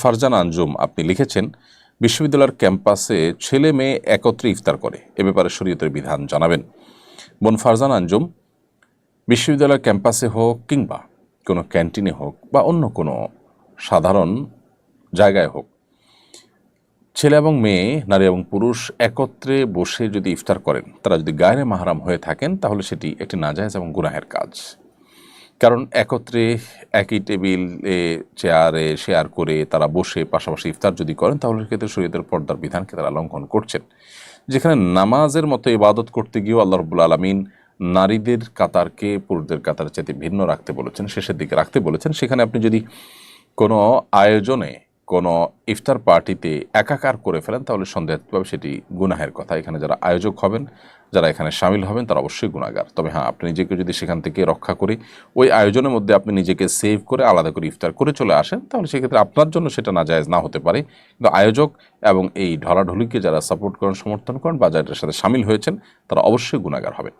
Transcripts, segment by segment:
ফারজান আঞ্জুম, আপনি লিখেছেন, বিশ্ববিদ্যালয়ের ক্যাম্পাসে ছেলে মেয়ে একত্রে ইফতার করে। এ ব্যাপারে শরীয়তের বিধান জানাবেন। বোন ফারজান আঞ্জুম, বিশ্ববিদ্যালয়ের ক্যাম্পাসে হোক কিংবা কোনো ক্যান্টিনে হোক বা অন্য কোনো সাধারণ জায়গায় হোক, ছেলে এবং মেয়ে, নারী এবং পুরুষ একত্রে বসে যদি ইফতার করেন, তারা যদি গায়ে মাহারাম হয়ে থাকেন, তাহলে সেটি একটি নাজায়জ এবং গুনাহের কাজ। কারণ একত্রে একই টেবিলে চেয়ারে শেয়ার করে তারা বসে পাশাপাশি ইফতার যদি করেন, তাহলে সেক্ষেত্রে শরীয়তের পর্দার বিধানকে তারা লঙ্ঘন করছেন। যেখানে নামাজের মতো ইবাদত করতে গিয়েও আল্লাহ রবুল আলমিন নারীদের কাতারকে পুরুষদের কাতার চাইতে ভিন্ন রাখতে বলেছেন, শেষের দিকে রাখতে বলেছেন। সেখানে আপনি যদি কোনো আয়োজনে কোনো ইফতার পার্টিতে একাকার করে ফেলেন, তাহলে সন্দেহভাবে সেটি গুনাহের কথা। এখানে যারা আয়োজক হবেন, যারা এখানে সামিল হবেন, তারা অবশ্যই গুণাগার তবে হ্যাঁ আপনি নিজেকে যদি সেখান থেকে রক্ষা করে, ওই আয়োজনের মধ্যে আপনি নিজেকে সেভ করে আলাদা করে ইফতার করে চলে আসেন, তাহলে সেক্ষেত্রে আপনার জন্য সেটা নাজায়জ না হতে পারে। কিন্তু আয়োজক এবং এই ঢলাঢলিকে যারা সাপোর্ট করেন, সমর্থন করেন বা যাদের সাথে সামিল হয়েছেন, তারা অবশ্যই গুণাগার হবে।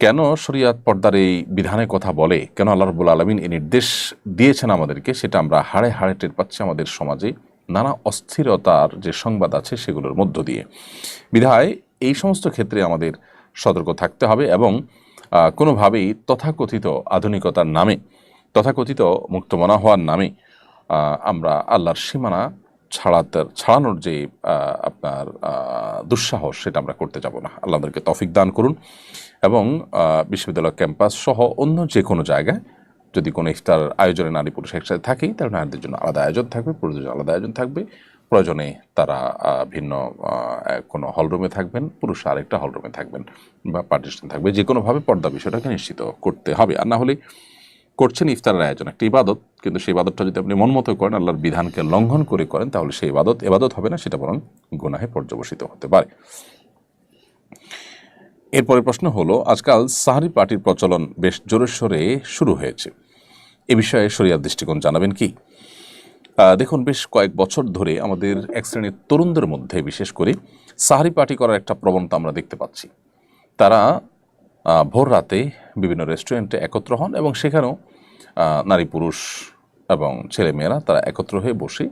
কেন শরিয়াত পর্দার এই বিধানের কথা বলে? কেন আল্লাহ রবুল আলমিন এই নির্দেশ দিয়েছেন আমাদেরকে? সেটা আমরা হাড়ে হাড়ে টের পাচ্ছি আমাদের সমাজে। নানা অস্থিরতার যে সংবাদ আছে সেগুলোর মধ্য দিয়ে। বিধায় এই সমস্ত ক্ষেত্রে আমাদের সতর্ক থাকতে হবে এবং কোনোভাবেই তথাকথিত আধুনিকতার নামে, তথাকথিত মুক্তমনা হওয়ার নামে আমরা আল্লাহর সীমানা ছাড়াতে, ছাড়ানোর যে আপনার দুঃসাহস সেটা আমরা করতে যাব না। আল্লাহ আমাদেরকে তফিক দান করুন এবং বিশ্ববিদ্যালয় ক্যাম্পাস সহ অন্য যে কোনো জায়গায় যদি কোনো ইফতার আয়োজনে নারী পুরুষ একসাথে থাকেই, তাহলে নারীদের জন্য আলাদা আয়োজন থাকবে, পুরুষদের জন্য আলাদা আয়োজন থাকবে। প্রয়োজনে তারা ভিন্ন কোনো হলরুমে থাকবেন, পুরুষ আরেকটা হলরুমে থাকবেন বা পার্টিশন থাকবে। যে কোনোভাবে পর্দা বিষয়টাকে নিশ্চিত করতে হবে। আর না হলে করছেন ইফতারের আয়োজন, একটা ইবাদত। কিন্তু সেই ইবাদতটা যদি আপনি মন মতো করেন, আল্লাহর বিধানকে লঙ্ঘন করে করেন, তাহলে সেই ইবাদত ইবাদত হবে না, সেটা বরং গুনাহে পর্যবসিত হতে পারে। এরপরে প্রশ্ন হলো, আজকাল সাহারি পার্টির প্রচলন বেশ জোরে সোরে শুরু হয়েছে। এ বিষয়ে শরিয়ার দৃষ্টিকোণ জানাবেন কি? দেখুন, বেশ কয়েক বছর ধরে আমাদের এক শ্রেণির তরুণদের মধ্যে, বিশেষ করে সাহারি পার্টি করার একটা প্রবণতা আমরা দেখতে পাচ্ছি। তারা ভোর রাতে বিভিন্ন রেস্টুরেন্টে একত্র হন এবং সেখানেও নারী, পুরুষ এবং ছেলেমেয়েরা তারা একত্র হয়ে বসে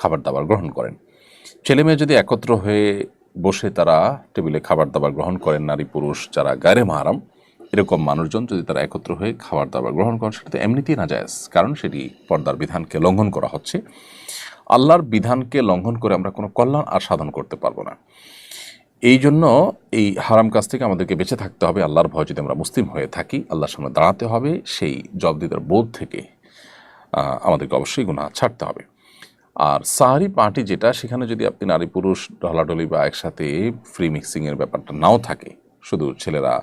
খাবার দাবার গ্রহণ করেন। ছেলে মেয়ে যদি একত্র হয়ে বসে তারা টেবিলে খাবার দাবার গ্রহণ করেন, নারী, পুরুষ যারা গায়ে মাহারাম, এরকম মানুষজন যদি তারা একত্র হয়ে খাবার দাবার গ্রহণ করেন, সেটা তো এমনিতেই না যায় কারণ সেটি পর্দার বিধানকে লঙ্ঘন করা হচ্ছে। আল্লাহর বিধানকে লঙ্ঘন করে আমরা কোনো কল্যাণ আর সাধন করতে পারব না। এই জন্য এই হারাম কাজ থেকে আমাদেরকে বেঁচে থাকতে হবে। আল্লাহর ভয় যদি আমরা মুসলিম হয়ে থাকি, আল্লাহর সামনে দাঁড়াতে হবে, সেই জবদিদার বোধ থেকে আমাদেরকে অবশ্যই গুণা ছাড়তে হবে। আর সাহারি পার্টি যেটা, সেখানে যদি আপনি নারী পুরুষ ঢলাঢলি বা একসাথে ফ্রি মিক্সিংয়ের ব্যাপারটা নাও থাকে, শুধু ছেলেরা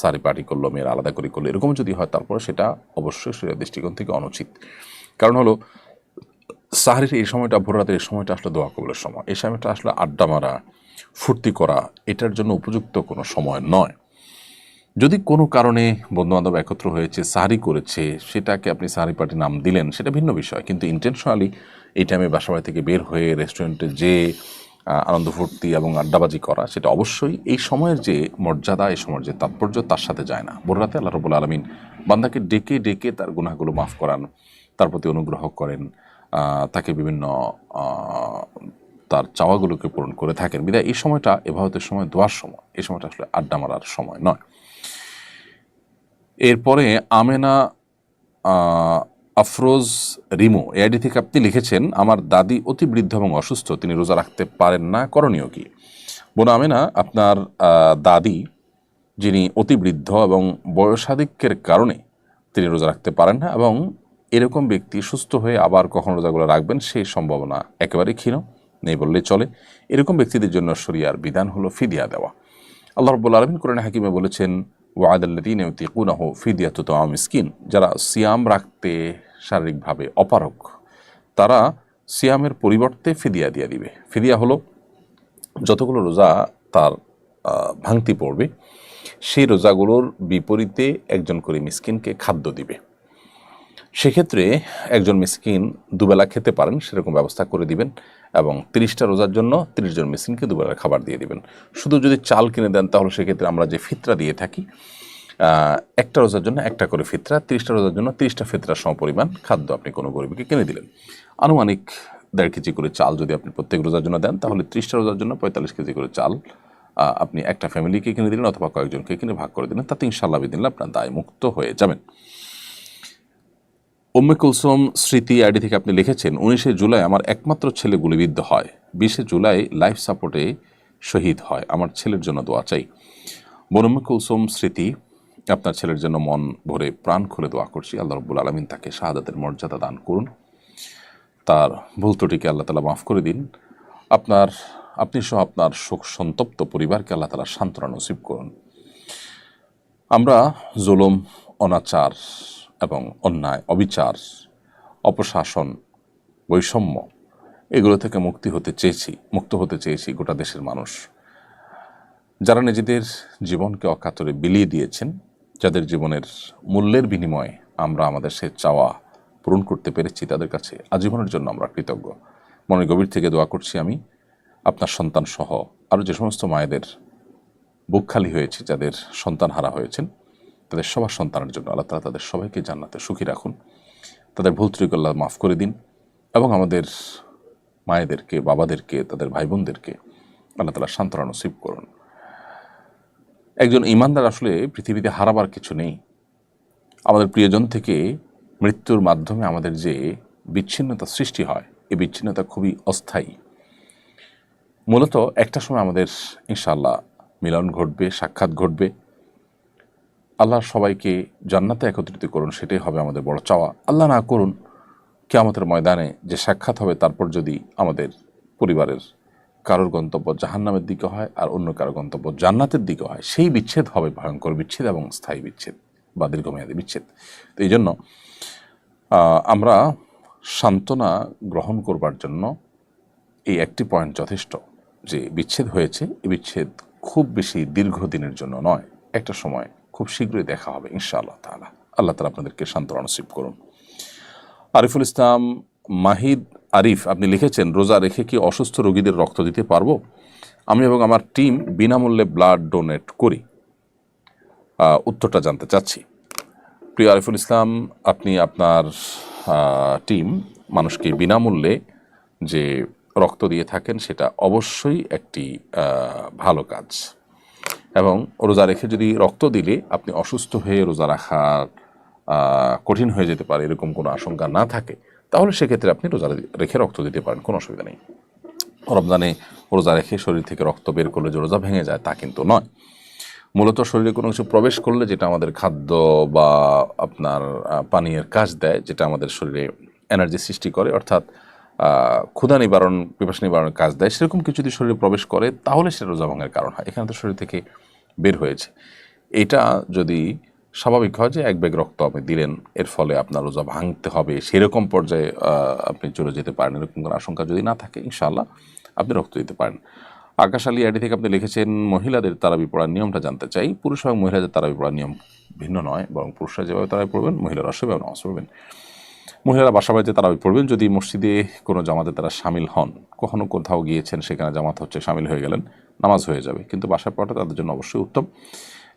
সাহারি পার্টি করল, মেয়েরা আলাদা করে করল, এরকম যদি হয়, তারপরে সেটা অবশ্যই শরীরের দৃষ্টিকোণ থেকে অনুচিত। কারণ হলো, সাহারির এই সময়টা ভোর রাতের এই সময়টা আসলে দোয়া কবলের সময়। এই সময়টা আসলে আড্ডা মারা ফুর্তি করা এটার জন্য উপযুক্ত কোনো সময় নয়। যদি কোনো কারণে বন্ধুবান্ধব একত্র হয়েছে, সাহারি করেছে, সেটাকে আপনি সাহারি পার্টি নাম দিলেন, সেটা ভিন্ন বিষয়। কিন্তু ইন্টেনশনালি এই টাইমে বাসাবাড়ি থেকে বের হয়ে রেস্টুরেন্টে যে আনন্দ ফুর্তি এবং আড্ডাবাজি করা, সেটা অবশ্যই এই সময়ের যে মর্যাদা, এই সময়ের যে তাৎপর্য, তার সাথে যায় না। ভোর রাতে আল্লাহ রবুল আলমিন বান্দাকে ডেকে ডেকে তার গুনাহগুলো মাফ করান, তার প্রতি অনুগ্রহ করেন তাকে বিভিন্ন তার চাওয়াগুলোকে পূরণ করে থাকেন। বিদায়, এই সময়টা এভাবতের সময়, দোয়ার সময়। এই সময়টা আসলে আড্ডা মারার সময় নয়। এরপরে আমেনা আফরোজ রিমো, এআইডি থেকে আপনি লিখেছেন, আমার দাদি অতি বৃদ্ধ এবং অসুস্থ, তিনি রোজা রাখতে পারেন না, করণীয় কি? বোন আমেনা, আপনার দাদি, যিনি অতি বৃদ্ধ এবং বয়সাধিক্যের কারণে তিনি রোজা রাখতে পারেন না এবং এরকম ব্যক্তি সুস্থ হয়ে আবার কখন রোজাগুলো রাখবেন সেই সম্ভাবনা একেবারেই ক্ষীণ। নেই বললে চলে। এরকম ব্যক্তিদের জন্য শরিয়ার বিধান হলো ফিদিয়া দেওয়া। আল্লাহ রব্বুল আলমিন কোরআন হাকিমে বলেছেন ওয়াদাল্লাদিন ইউতিকুনাহ ফিদিয়াতু তো মিসকিন। যারা সিয়াম রাখতে শারীরিকভাবে অপারক তারা সিয়ামের পরিবর্তে ফিদিয়া দিয়ে দিবে। ফিদিয়া হলো যতগুলো রোজা তার ভাঙতি পড়বে, সেই রোজাগুলোর বিপরীতে একজন করে মিসকিনকে খাদ্য দিবে। সেক্ষেত্রে একজন মিসকিন দুবেলা খেতে পারেন, সেরকম ব্যবস্থা করে দিবেন এবং তিরিশটা রোজার জন্য তিরিশ জন মিসকিনকে দুবেলা খাবার দিয়ে দিবেন। শুধু যদি চাল কিনে দেন, তাহলে সেক্ষেত্রে আমরা যে ফিতরা দিয়ে থাকি একটা রোজার জন্য একটা করে ফিতরা, তিরিশটা রোজার জন্য তিরিশটা ফিতরার সমপরিমাণ খাদ্য আপনি কোনো গরিবকে কিনে দিলেন। আনুমানিক দেড় কেজি করে চাল যদি আপনি প্রত্যেক রোজার জন্য দেন, তাহলে ত্রিশটা রোজার জন্য পঁয়তাল্লিশ কেজি করে চাল আপনি একটা ফ্যামিলিকে কিনে দিলেন অথবা কয়েকজনকে কিনে ভাগ করে দিলেন, তাতে ইনশাল্লাহ বিদিনলে আপনার দায় মুক্ত হয়ে যাবেন। উম্মে কুলসুম স্মৃতি আইডি থেকে আপনি লিখেছেন, উনিশে জুলাই আমার একমাত্র ছেলে গুলিবিদ্ধ হয়। বিশে জুলাই লাইফ সাপোর্টে শহীদ হয়। আমার ছেলের জন্য দোয়া চাই। বোন কুলসুম স্মৃতি, আপনার ছেলের জন্য মন ভরে প্রাণ খুলে দোয়া করছি। আল্লাহ রব্বুল আলমিন তাকে শাহাদাতের মর্যাদা দান করুন। তার ভুল ত্রুটিকে আল্লাহ তালা মাফ করে দিন। আপনার, আপনি সহ আপনার শোক সন্তপ্ত পরিবারকে আল্লাহ তালা সান্ত্বনা নসিব করুন। আমরা জুলুম, অনাচার এবং অন্যায়, অবিচার, অপশাসন, বৈষম্য, এগুলো থেকে মুক্তি হতে চেয়েছি, মুক্ত হতে চেয়েছি গোটা দেশের মানুষ। যারা নিজেদের জীবনকে অকাতরে বিলিয়ে দিয়েছেন, যাদের জীবনের মূল্যের বিনিময়ে আমরা আমাদের সে চাওয়া পূরণ করতে পেরেছি, তাদের কাছে আজীবনের জন্য আমরা কৃতজ্ঞ। মনের গভীর থেকে দোয়া করছি আমি, আপনার সন্তান সহ আরও যে সমস্ত মায়েদের বুক খালি হয়েছে, যাদের সন্তান হারা হয়েছেন তাদের সবার সন্তানের জন্য আল্লাহ তালা তাদের সবাইকে জান্নাতে সুখী রাখুন। তাদের ভুল ত্রুটি আল্লাহ মাফ করে দিন এবং আমাদের মায়েদেরকে, বাবাদেরকে, তাদের ভাই বোনদেরকে আল্লাহ তালা সান্ত্বনা নসিব করুন। একজন ইমানদার আসলে পৃথিবীতে হারাবার কিছু নেই। আমাদের প্রিয়জন থেকে মৃত্যুর মাধ্যমে আমাদের যে বিচ্ছিন্নতা সৃষ্টি হয়, এই বিচ্ছিন্নতা খুবই অস্থায়ী। মূলত একটা সময় আমাদের ইনশাল্লাহ মিলন ঘটবে, সাক্ষাৎ ঘটবে। আল্লাহ সবাইকে জান্নাতে একত্রিত করুন, সেটাই হবে আমাদের বড় চাওয়া। আল্লাহ না করুন কে আমাদের ময়দানে যে সাক্ষাৎ হবে, তারপর যদি আমাদের পরিবারের কারোর গন্তব্য জাহান্নামের দিকে হয় আর অন্য কারও গন্তব্য জান্নাতের দিকে হয়, সেই বিচ্ছেদ হবে ভয়ঙ্কর বিচ্ছেদ এবং স্থায়ী বিচ্ছেদ বা দীর্ঘমেয়াদী বিচ্ছেদ। তো এই জন্য আমরা সান্ত্বনা গ্রহণ করবার জন্য এই একটি পয়েন্ট যথেষ্ট যে বিচ্ছেদ হয়েছে। এই বিচ্ছেদ খুব বেশি দীর্ঘদিনের জন্য নয়, একটা সময় খুব শীঘ্রই দেখা হবে, ইনশাআল্লাহ তাআলা। আল্লাহ তালা আপনাদেরকে সান্ত্বনা নসিব করুন। আরিফুল ইসলাম, মাহিদ আরিফ, আপনি লিখেছেন, রোজা রেখে কি অসুস্থ রোগীদের রক্ত দিতে পারব? আমি এবং আমার টিম বিনামূল্যে ব্লাড ডোনেট করি। উত্তরটা জানতে চাচ্ছি। প্রিয় আরিফুল ইসলাম, আপনি আপনার টিম মানুষকে বিনামূল্যে যে রক্ত দিয়ে থাকেন, সেটা অবশ্যই একটি ভালো কাজ। এবং রোজা রেখে যদি রক্ত দিলে আপনি অসুস্থ হয়ে রোজা রাখা কঠিন হয়ে যেতে পারে, এরকম কোনো আশঙ্কা না থাকে, তাহলে সেক্ষেত্রে আপনি রোজা রেখে রক্ত দিতে পারেন, কোনো অসুবিধা নেই। রমজানে রোজা রেখে শরীর থেকে রক্ত বের করলে যে রোজা ভেঙে যায় তা কিন্তু নয়। মূলত শরীরে কোনো কিছু প্রবেশ করলে যেটা আমাদের খাদ্য বা আপনার পানীয়ের কাজ দেয়, যেটা আমাদের শরীরে এনার্জি সৃষ্টি করে, অর্থাৎ ক্ষুধা নিবারণ, পিপাসা নিবারণের কাজ দেয়, সেরকম কিছু যদি শরীরে প্রবেশ করে, তাহলে সেটা রোজা ভাঙার কারণ হয়। এখানে তো শরীর থেকে বের হয়েছে। এটা যদি স্বাভাবিক হয় যে এক ব্যাগ রক্ত আপনি দিলেন, এর ফলে আপনার রোজা ভাঙতে হবে, সেরকম পর্যায়ে আপনি চলে যেতে পারেন, এরকম কোনো আশঙ্কা যদি না থাকে, ইনশাআল্লাহ আপনি রক্ত দিতে পারেন। আকাশ আলী আইডি থেকে আপনি লিখেছেন, মহিলাদের তারাবি পড়ার নিয়মটা জানতে চাই। পুরুষ এবং মহিলাদের তারাবি পড়ার নিয়ম ভিন্ন নয়, বরং পুরুষরা যেভাবে তারাবি পড়বেন, মহিলারা সেভাবে নামাজ পড়বেন। মহিলারা বাসা বাড়িতে তারাবি পড়বেন, যদি মসজিদে কোনো জামাতে তারা সামিল হন। কখনো কোথাও গিয়েছেন, সেখানে জামাত হচ্ছে সামিল হয়ে গেলেন। নামাজ হয়ে যাবে। কিন্তু বাসায় পড়াটা তাদের জন্য অবশ্যই উত্তম।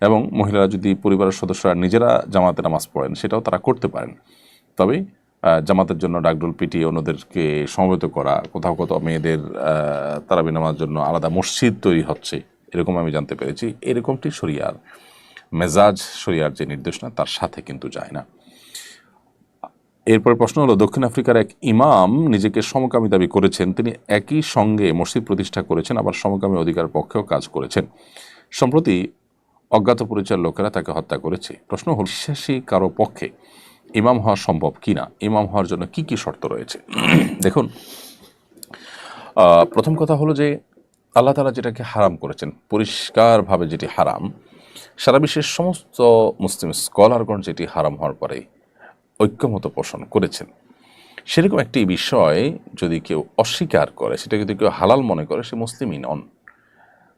এবং মহিলারা যদি পরিবারের সদস্যরা নিজেরা জামাতে নামাজ পড়েন, সেটাও তারা করতে পারেন। তবে জামাতের জন্য ডাকডোল পিটিয়ে অন্যদেরকে সমবেত করা, কোথাও কোথাও মেয়েদের তারাবি নামার জন্য আলাদা মসজিদ তৈরি হচ্ছে, এরকম আমি জানতে পেরেছি। এরকমটি শরিয়ার মেজাজ, শরিয়ার যে নির্দেশনা, তার সাথে কিন্তু যায় না। এরপর প্রশ্ন হলো, দক্ষিণ আফ্রিকার এক ইমাম নিজেকে সমকামী দাবি করেছেন। তিনি একই সঙ্গে মসজিদ প্রতিষ্ঠা করেছেন, আবার সমকামী অধিকার পক্ষেও কাজ করেছেন। সম্প্রতি অজ্ঞাত পরিচয়ের লোকেরা তাকে হত্যা করেছে। প্রশ্ন হল, বিশ্বাসী কারও পক্ষে ইমাম হওয়া সম্ভব কি না ইমাম হওয়ার জন্য কি কি শর্ত রয়েছে? দেখুন প্রথম কথা হলো যে, আল্লাহ তালা যেটাকে হারাম করেছেন, পরিষ্কারভাবে যেটি হারাম, সারা বিশ্বের সমস্ত মুসলিম স্কলারগণ যেটি হারাম হওয়ার পরে ঐক্যমত পোষণ করেছেন। সেরকম একটি বিষয় যদি কেউ অস্বীকার করে, সেটা যদি কেউ হালাল মনে করে, সে মুসলিমই নন।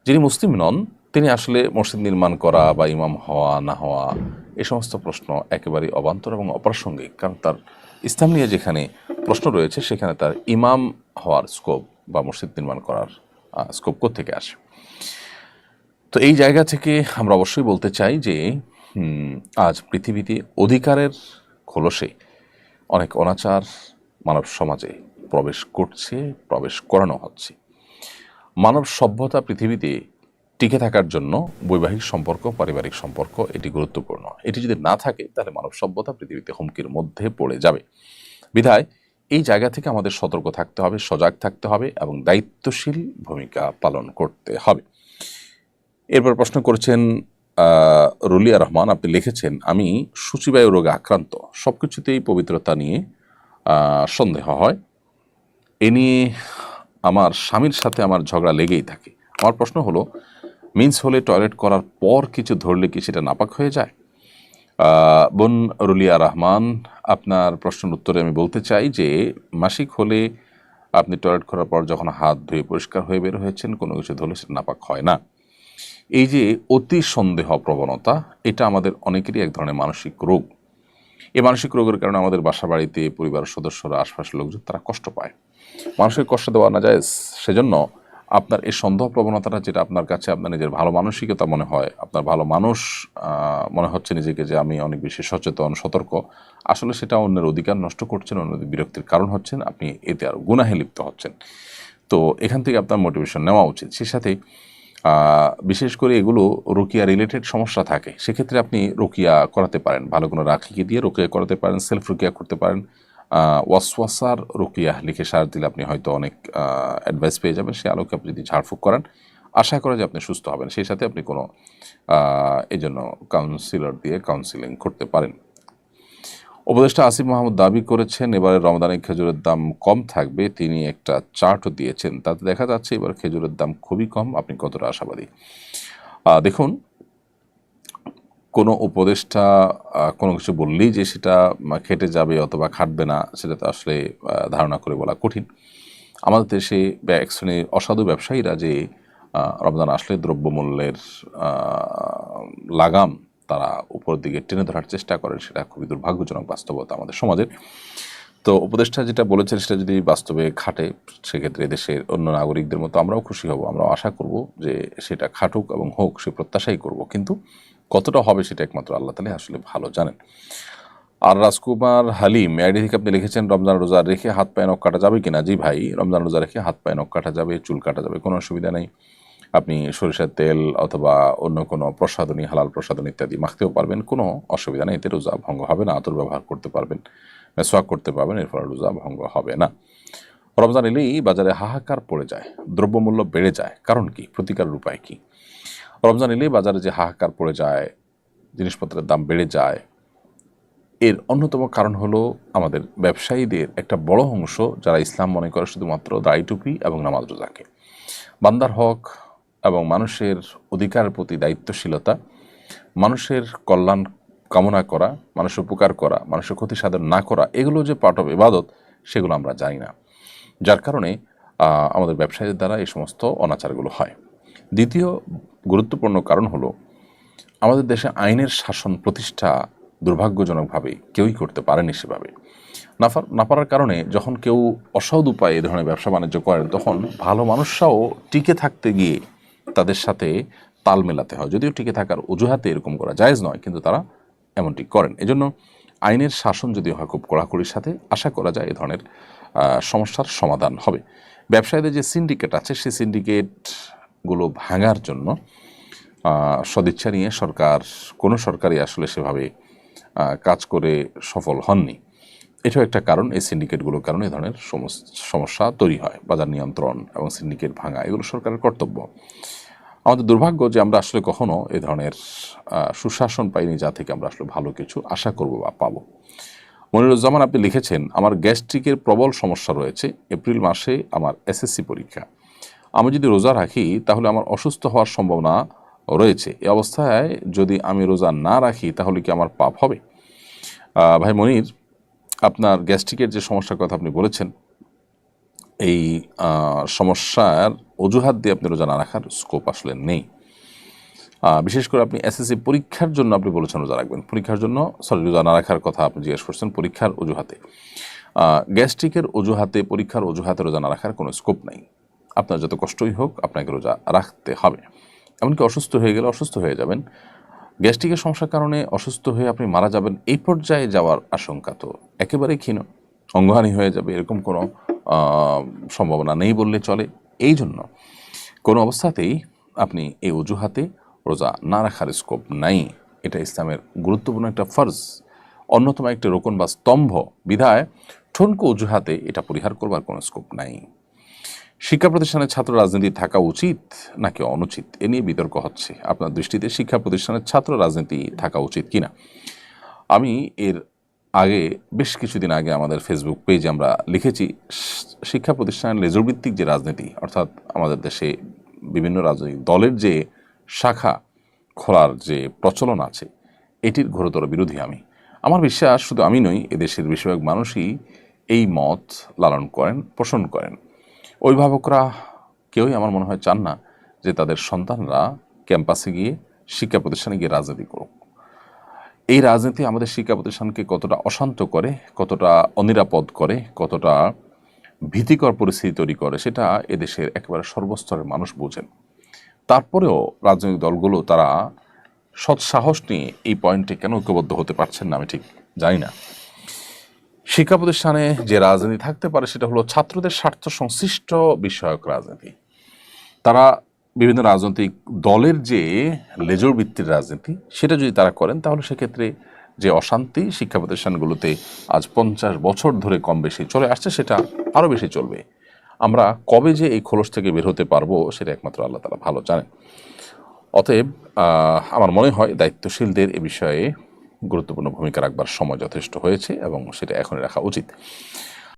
যিনি মুসলিম নন, তিনি আসলে মসজিদ নির্মাণ করা বা ইমাম হওয়া, না হওয়া, এ সমস্ত প্রশ্ন একেবারে অবান্তর এবং অপ্রাসঙ্গিক। কারণ তার ইসলাম নিয়ে যেখানে প্রশ্ন রয়েছে, সেখানে তার ইমাম হওয়ার স্কোপ বা মসজিদ নির্মাণ করার স্কোপ থেকে আসে? তো এই জায়গা থেকে আমরা অবশ্যই বলতে চাই যে আজ পৃথিবীতে অধিকারের খোলসে অনেক অনাচার মানব সমাজে প্রবেশ করছে, প্রবেশ করানো হচ্ছে। মানব সভ্যতা পৃথিবীতে টিকে থাকার জন্য বৈবাহিক সম্পর্ক, পারিবারিক সম্পর্ক, এটি গুরুত্বপূর্ণ। এটি যদি না থাকে, তাহলে মানব সভ্যতা পৃথিবীতে হুমকির মধ্যে পড়ে যাবে। বিধায় এই জায়গা থেকে আমাদের সতর্ক থাকতে হবে, সজাগ থাকতে হবে এবং দায়িত্বশীল ভূমিকা পালন করতে হবে। এরপর প্রশ্ন করেছেন রুলিয়া রহমান আপনি লিখেছেন, আমি সূচিবায়ু রোগে আক্রান্ত। সব কিছুতেই পবিত্রতা নিয়ে সন্দেহ হয়। এ নিয়ে আমার স্বামীর সাথে আমার ঝগড়া লেগেই থাকে। আমার প্রশ্ন হলো, মিন্স হলে টয়লেট করার পর কিছু ধরলে কি সেটা নাপাক হয়ে যায়? বোন রুলিয়া রহমান, আপনার প্রশ্নের উত্তরে আমি বলতে চাই যে, মাসিক হলে আপনি টয়লেট করার পর যখন হাত ধুয়ে পরিষ্কার হয়ে বের হয়েছেন, কোনো কিছু ধরলে সেটা নাপাক হয় না। এই যে অতি সন্দেহ প্রবণতা, এটা আমাদের অনেকেরই এক ধরনের মানসিক রোগ। এই মানসিক রোগের কারণে আমাদের বাসা বাড়িতে পরিবারের সদস্যরা, আশপাশের লোকজন, তারা কষ্ট পায়। মানুষকে কষ্ট দেওয়া না যায়, সেজন্য আপনার এই সন্দেহ প্রবণতাটা যেটা আপনার কাছে, আপনার নিজের ভালো মানসিকতা মনে হয়, আপনার ভালো মানুষ মনে হচ্ছে নিজেকে যে আমি অনেক বেশি সচেতন, সতর্ক, আসলে সেটা অন্যের অধিকার নষ্ট করছেন অন্যদের বিরক্তির কারণ হচ্ছেন, আপনি এতে আরও গুনাহে লিপ্ত হচ্ছেন। তো এখান থেকে আপনার মোটিভেশন নেওয়া উচিত। সেই সাথে বিশেষ করে এগুলো রোকিয়া রিলেটেড সমস্যা থাকে। সেক্ষেত্রে আপনি রোকিয়া করাতে পারেন। ভালো কোনো রাখিকে দিয়ে রোকিয়া করাতে পারেন সেলফ রোকিয়া করতে পারেন। ওয়াসওয়াসার রোকিয়া লিখে সার দিলে আপনি হয়তো অনেক অ্যাডভাইস পেয়ে যাবেন। সে আলোকে আপনি যদি ঝাড়ফুঁক করেন, আশা করা যে আপনি সুস্থ হবেন। সেই সাথে আপনি কোনো এই জন্য কাউন্সিলর দিয়ে কাউন্সিলিং করতে পারেন। উপদেষ্টা আসিফ মাহমুদ দাবি করেছেন, এবারে রমদানে খেজুরের দাম কম থাকবে। তিনি একটা চার্টও দিয়েছেন, তাতে দেখা যাচ্ছে এবার খেজুরের দাম খুবই কম। আপনি কতটা আশাবাদী? দেখুন, কোনো উপদেষ্টা কোনো কিছু বললেই যে সেটা খেটে যাবে অথবা খাটবে না, সেটা তো আসলে ধারণা করে বলা কঠিন। আমাদের দেশে এক শ্রেণির অসাধু ব্যবসায়ীরা যে রমজান আসলে দ্রব্যমূল্যের লাগাম তারা উপর দিকে টেনে ধরার চেষ্টা করেন, সেটা খুবই দুর্ভাগ্যজনক বাস্তবতা আমাদের সমাজের। তো উপদেষ্টা যেটা বলেছেন, সেটা যদি বাস্তবে খাটে, সেক্ষেত্রে দেশের অন্য নাগরিকদের মতো আমরাও খুশি হব। আমরা আশা করব যে সেটা খাটুক এবং হোক, সে প্রত্যাশাই করব। কিন্তু কতটা হবে সেটা একমাত্র আল্লাহ তালে আসলে ভালো জানেন। আর রাজকুমার হালিম আইডি থেকে আপনি লিখেছেন, রমজান রোজা রেখে হাত পায়ে নখ কাটা যাবে কিনা? জি ভাই, রমজান রোজা রেখে হাত পায়ে নখ কাটা যাবে, চুল কাটা যাবে, কোনো অসুবিধা নেই। আপনি সরিষার তেল অথবা অন্য কোনো প্রসাধনী, হালাল প্রসাধনী ইত্যাদি মাখতেও পারবেন। কোনো অসুবিধা নেই, এতে রোজা ভঙ্গ হবে না, আতর ব্যবহার করতে পারবেন সোয়াক করতে পারবেন, এর ফলে রোজা ভঙ্গ হবে না। রমজান এলেই বাজারে হাহাকার পড়ে যায়, দ্রব্যমূল্য বেড়ে যায়। কারণ কি? প্রতিকারের উপায় কি? রমজান এলেই বাজারে যে হাহাকার পড়ে যায়, জিনিসপত্রের দাম বেড়ে যায়, এর অন্যতম কারণ হলো আমাদের ব্যবসায়ীদের একটা বড় অংশ যারা ইসলাম মনে করে শুধুমাত্র দাড়ি টুপি এবং নামাজ রোজাকে। বান্দার হক এবং মানুষের অধিকারের প্রতি দায়িত্বশীলতা, মানুষের কল্যাণ কামনা করা মানুষের উপকার করা মানুষের ক্ষতি সাধন না করা, এগুলো যে পার্ট অফ ইবাদত, সেগুলো আমরা জানি না। যার কারণে আমাদের ব্যবসায়ীদের দ্বারা এই সমস্ত অনাচারগুলো হয়। দ্বিতীয় গুরুত্বপূর্ণ কারণ হলো, আমাদের দেশে আইনের শাসন প্রতিষ্ঠা দুর্ভাগ্যজনকভাবে কেউই করতে পারেনি সেভাবে। না না পারার কারণে যখন কেউ অসৎ উপায়ে এ ধরনের ব্যবসা বাণিজ্য করেন, তখন ভালো মানুষরাও টিকে থাকতে গিয়ে তাদের সাথে তাল মেলাতে হয়। যদিও টিকে থাকার অজুহাতে এরকম করা জায়েজ নয়, কিন্তু তারা এমনটি করেন। এজন্য আইনের শাসন যদি হয় খুব কড়াকড়ির সাথে, আশা করা যায় এ ধরনের সমস্যার সমাধান হবে। ব্যবসায়ীদের যে সিন্ডিকেট আছে, সেই সিন্ডিকেটগুলো ভাঙার জন্য সদিচ্ছা নিয়ে সরকার, কোনো সরকারই আসলে সেভাবে কাজ করে সফল হননি। এটাও একটা কারণ, এই সিন্ডিকেটগুলোর কারণে এ ধরনের সমস- সমস্যা তৈরি হয়। বাজার নিয়ন্ত্রণ এবং সিন্ডিকেট ভাঙা, এগুলো সরকারের কর্তব্য। আমাদের দুর্ভাগ্য যে আমরা আসলে কখনো এ ধরনের সুশাসন পাইনি যা থেকে আমরা আসলে ভালো কিছু আশা করব বা পাবো। মনিরুজ্জামান, আপনি লিখেছেন, আমার গ্যাস্ট্রিকের প্রবল সমস্যা রয়েছে, এপ্রিল মাসে আমার এসএসসি পরীক্ষা। আমি যদি রোজা রাখি, তাহলে আমার অসুস্থ হওয়ার সম্ভাবনা রয়েছে। এ অবস্থায় যদি আমি রোজা না রাখি, তাহলে কি আমার পাপ হবে? ভাই মনির, আপনার গ্যাস্ট্রিকের যে সমস্যার কথা আপনি বলেছেন এই সমস্যার অজুহাত দিয়ে আপনি রোজা না রাখার স্কোপ আসলে নেই। বিশেষ করে আপনি এসএসসি পরীক্ষার জন্য আপনি বলেছেন রোজা রাখবেন। পরীক্ষার জন্য সরি রোজা না রাখার কথা আপনি জিজ্ঞেস করছেন পরীক্ষার অজুহাতে। গ্যাস্ট্রিকের অজুহাতে, পরীক্ষার অজুহাতে রোজা না রাখার কোনো স্কোপ নেই। আপনার যত কষ্টই হোক, আপনাকে রোজা রাখতে হবে। এমনকি অসুস্থ হয়ে গেলে অসুস্থ হয়ে যাবেন। গ্যাস্ট্রিকের সমস্যার কারণে অসুস্থ হয়ে আপনি মারা যাবেন, এই পর্যায়ে যাওয়ার আশঙ্কা তো একেবারেই ক্ষীণ। অঙ্গহানি হয়ে যাবে, এরকম কোনো সম্ভাবনা নেই বললে চলে। এই জন্য কোনো অবস্থাতেই আপনি এই অজুহাতে রোজা না রাখার স্কোপ নাই। এটা ইসলামের গুরুত্বপূর্ণ একটা ফর্জ অন্যতম একটা রোকন বা স্তম্ভ বিধায় ঠনকো অজুহাতে এটা পরিহার করবার কোনো স্কোপ নাই। শিক্ষা প্রতিষ্ঠানের ছাত্র রাজনীতি থাকা উচিত নাকি অনুচিত? এ নিয়ে বিতর্ক হচ্ছে। আপনার দৃষ্টিতে শিক্ষা প্রতিষ্ঠানের ছাত্র রাজনীতি থাকা উচিত কিনা? আমি এর আগে, বেশ কিছুদিন আগে আমাদের ফেসবুক পেজে আমরা লিখেছি, শিক্ষা প্রতিষ্ঠানের লেজুর ভিত্তিক যে রাজনীতি, অর্থাৎ আমাদের দেশে বিভিন্ন রাজনৈতিক দলের যে শাখা খোলার যে প্রচলন আছে, এটির ঘোরতর বিরোধী আমি। আমার বিশ্বাস শুধু আমি নই, এদেশের বেশিরভাগ মানুষই এই মত লালন করেন, পোষণ করেন। অভিভাবকরা কেউই আমার মনে হয় চান না যে তাদের সন্তানরা ক্যাম্পাসে গিয়ে শিক্ষা প্রতিষ্ঠানে গিয়ে রাজনীতি করুক। এই রাজনীতি আমাদের শিক্ষা প্রতিষ্ঠানকে কতটা অশান্ত করে, কতটা অনিরাপদ করে, কতটা ভীতিকর পরিস্থিতি তৈরি করে, সেটা এদেশের একেবারে সর্বস্তরের মানুষ বোঝেন। তারপরেও রাজনৈতিক দলগুলো তারা সৎসাহস নিয়ে এই পয়েন্টে কেন ঐক্যবদ্ধ হতে পারছেন না আমি ঠিক জানি না। শিক্ষা প্রতিষ্ঠানে যে রাজনীতি থাকতে পারে, সেটা হলো ছাত্রদের স্বার্থ সংশ্লিষ্ট বিষয়ক রাজনীতি। তারা বিভিন্ন রাজনৈতিক দলের যে লেজর ভিত্তির রাজনীতি, সেটা যদি তারা করেন, তাহলে সেক্ষেত্রে যে অশান্তি শিক্ষা প্রতিষ্ঠানগুলোতে আজ পঞ্চাশ বছর ধরে কম বেশি চলে আসছে, সেটা আরও বেশি চলবে। আমরা কবে যে এই খোলস থেকে বের হতে পারব, সেটা একমাত্র আল্লাহ তালা ভালো জানেন। অতএব আমার মনে হয় দায়িত্বশীলদের এ বিষয়ে গুরুত্বপূর্ণ ভূমিকা রাখবার সময় যথেষ্ট হয়েছে এবং সেটা এখনই রাখা উচিত।